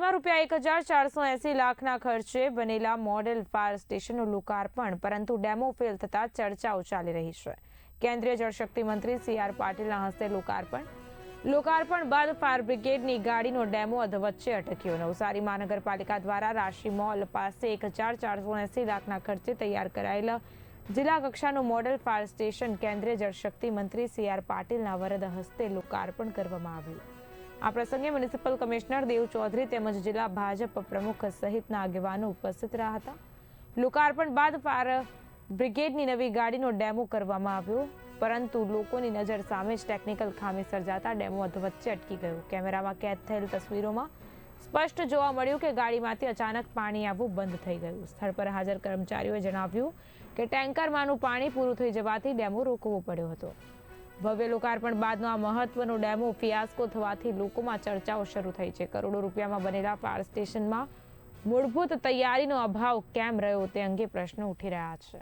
નવસારીમાં રૂપિયા એક હજાર ચારસો એસી લાખના ખર્ચે બનેલા મોડેલ ફાયર સ્ટેશનનું લોકાર્પણ, પરંતુ ડેમો ફેલ થતા ચર્ચાઓ ચાલી રહી છે. કેન્દ્રીય જળશક્તિ મંત્રી સી આર પાટીલના હસ્તે લોકાર્પણ. લોકાર્પણ બાદ ફાયર બ્રિગેડની ગાડીનો ડેમો અધવચ્ચે અટક્યો. નવસારી મહાનગરપાલિકા દ્વારા રાશિ મોલ પાસે એક હજાર ચારસો એસી લાખના ખર્ચે તૈયાર કરાયેલા જિલ્લા કક્ષાનું મોડેલ ફાયર સ્ટેશન કેન્દ્રીય જળશક્તિ મંત્રી સી આર પાટીલના વરદ હસ્તે લોકાર્પણ કરવામાં આવ્યું. આ પ્રસંગે મ્યુનિસિપલ કમિશનર દેવ ચૌધરી તેમજ જિલ્લા ભાજપ પ્રમુખ સહિતના આગેવાનો ઉપસ્થિત રહ્યા હતા. લોકાર્પણ બાદ ફાયર બ્રિગેડની નવી ગાડીનો ડેમો કરવામાં આવ્યો, પરંતુ લોકોની નજર સામે જ ટેકનિકલ ખામી સર્જાતા ડેમો અધવચ્ચે અટકી ગયો. કેમેરામાં કેદ થયેલ તસવીરોમાં સ્પષ્ટ જોવા મળ્યું કે ગાડીમાંથી અચાનક પાણી આવવું બંધ થઈ ગયું. સ્થળ પર હાજર કર્મચારીઓએ જણાવ્યું કે ટેન્કરમાંનું પાણી પૂરું થઈ જવાથી ડેમો રોકવો પડ્યો હતો. ભવ્ય લોકાર્પણ બાદનો આ મહત્વનો ડેમો ફિયાસ્કો થવાથી લોકોમાં ચર્ચાઓ શરૂ થઈ છે. કરોડો રૂપિયામાં બનેલા ફાયર સ્ટેશનમાં મૂળભૂત તૈયારીનો અભાવ કેમ રહ્યો તે અંગે પ્રશ્નો ઉઠી રહ્યા છે.